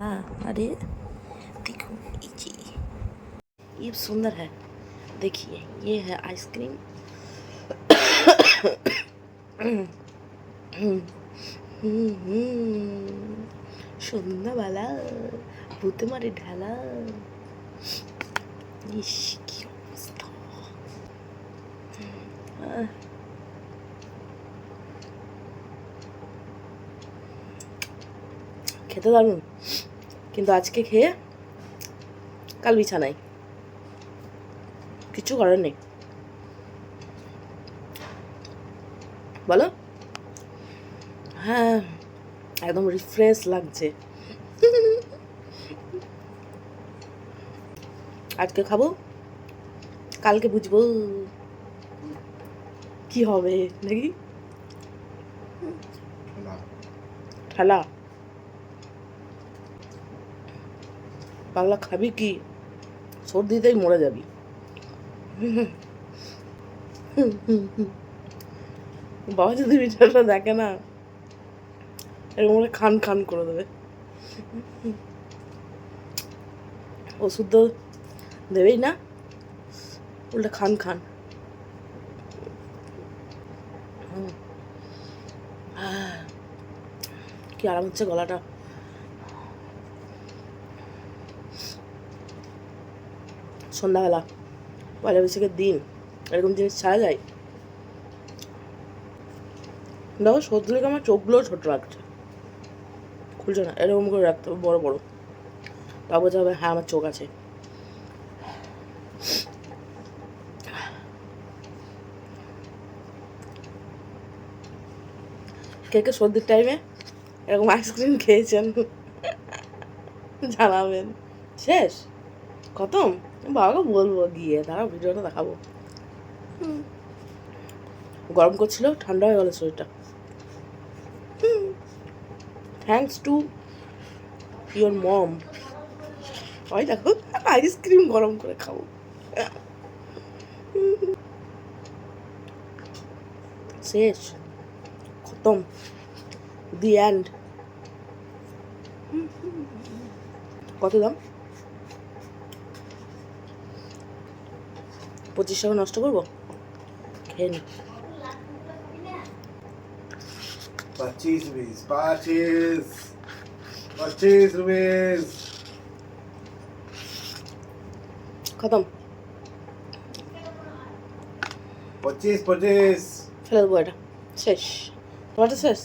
हाँ अरे देखो ये ये सुंदर है देखिए ये है आइसक्रीम সন্ধ্যাবেলা ভূতে মারে ঢালা ইস কি অবস্থা আহ। খেতে দারুণ কিন্তু আজকে খেয়ে কাল বিছানায়। কিছু করার নেই। বলো? হ্যাঁ একদম রিফ্রেশ লাগছে। আজকে খাব? কালকে বুঝব। কি হবে নাকি? না পাগলা খাবি কি? সর্দিতেই মরে যাবি। বাবা যদি বিচারটা দেখে না, এরকম খান খান করে দেবে। ওষুধ তো দেবেই না, উল্টা খান খান। কি আরাম হচ্ছে গলাটা। সন্ধ্যাবেলা। পয়লা বৈশাখের দিন, এরকম জিনিস ছাড়া যায়? দেখো সর্দি লেগে আমার চোখগুলোও ছোট লাগছে। খুলছে না, এরকম করে রাখতে হবে, বড় বড়। তা বোঝা হবে হ্যাঁ আমার চোখ আছে। কে কে সর্দির টাইমে এরকম আইসক্রিম খেয়েছেন? জানাবেন। শেষ? খতম? বাবাকে বলব গিয়ে তারা ভিডিওটা দেখাবো। গরম করছিল ঠান্ডা হয়ে গেল শরীরটা। থ্যাংকস টু ইয়োর মম ওই দেখো আইসক্রিম গরম করে খাব। শেষ। খতম। দি এন্ড কত দাম? পঁচিশ টাকা নষ্ট করব? খেয়ে পঁচিশ পঁচিশ পঁচিশ খতম। পঁচিশ পঁচিশ। এটা। শেষ। তোমারটা শেষ?